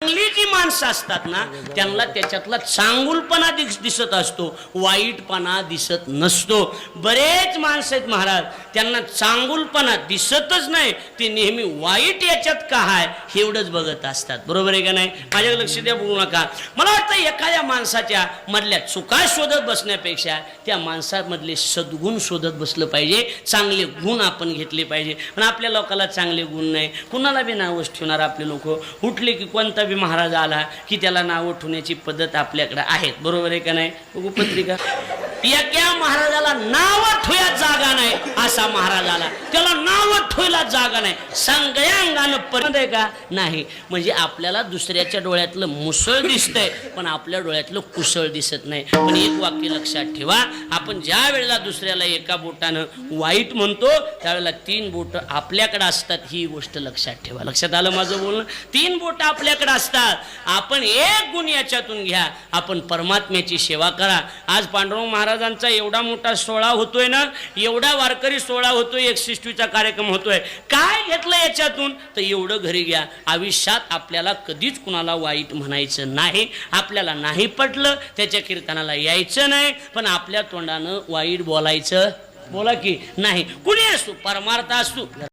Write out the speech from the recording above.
चांगली जी माणसं असतात ना त्यांना त्याच्यातला चांगुलपणा दिस दिसत असतो वाईटपणा दिसत नसतो. बरेच माणसं आहेत महाराज त्यांना चांगुलपणा दिसतच नाही ते नेहमी वाईट याच्यात का आहे एवढंच बघत असतात. बरोबर आहे का नाही? माझ्याकडे लक्ष द्या बोलू नका. मला वाटतं एखाद्या माणसाच्या मधल्या चुका शोधत बसण्यापेक्षा त्या माणसामधले सद्गुण शोधत बसलं पाहिजे चांगले गुण आपण घेतले पाहिजे. पण आपल्या लोकाला चांगले गुण नाही. कुणाला बी नावच ठेवणार आपले लोक? उठले की कोणता बी महाराज आला की त्याला नावं ठेवण्याची पद्धत आपल्याकडे आहेत. बरोबर आहे का नाही? बघू पत्रिका. एका महाराजाला नाव ठेवण्यात जागा नाही असा महाराज आला त्याला नाव दाखवायला जागा नाही. सगळ्या अंगानं पर्यंत आहे का? नाही. म्हणजे आपल्याला दुसऱ्याच्या डोळ्यातलं मुसळ दिसतंय पण आपल्या डोळ्यातलं कुसळ दिसत नाही. पण एक वाक्य लक्षात ठेवा. आपण ज्या वेळेला दुसऱ्याला एका बोटानं वाईट म्हणतो त्यावेळेला तीन बोट आपल्याकडे असतात ही गोष्ट लक्षात ठेवा. लक्षात आलं माझं बोलणं? तीन बोट आपल्याकडे असतात. आपण एक गुण याच्यातून घ्या. आपण परमात्म्याची सेवा करा. आज पांडुरंग महाराजांचा एवढा मोठा सोहळा होतोय ना एवढा वारकरी सोहळा होतोय एकसष्टीचा कार्यक्रम होतो होतोय काय घेतलं याच्यातून? तर एवढं घरी घ्या. आयुष्यात आपल्याला कधीच कुणाला वाईट म्हणायचं नाही. आपल्याला नाही पटलं त्याच्या कीर्तनाला यायचं नाही. पण आपल्या तोंडानं वाईट बोलायचं? बोला की नाही. कुणी असू परमार्थ असू.